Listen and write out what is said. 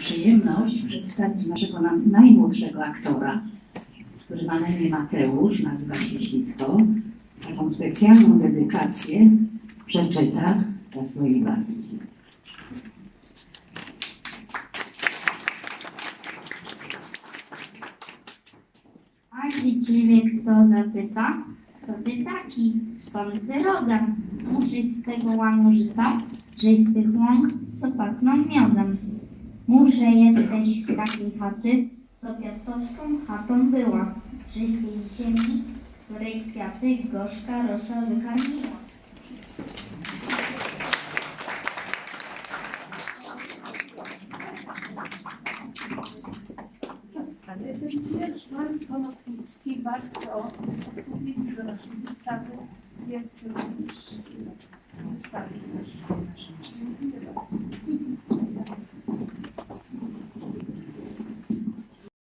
przyjemność przedstawić naszego najmłodszego aktora, który ma na imię Mateusz, nazywa się Ślitko. Taką specjalną dedykację przeczyta dla swojej babci. A gdy ciebie kto zapyta, to ty taki, skąd ty rodem? Musisz z tego łanu żyta, że z tych łąk, co pachną miodem. Muszę jesteś z takiej chaty, co piastowską chatą była, że z tej ziemi, której kwiaty gorzka rosa wykarmiła. Ale ten wiersz Marii Konopnickiej bardzo odpowiedni do naszej wystawy jest również wystawy też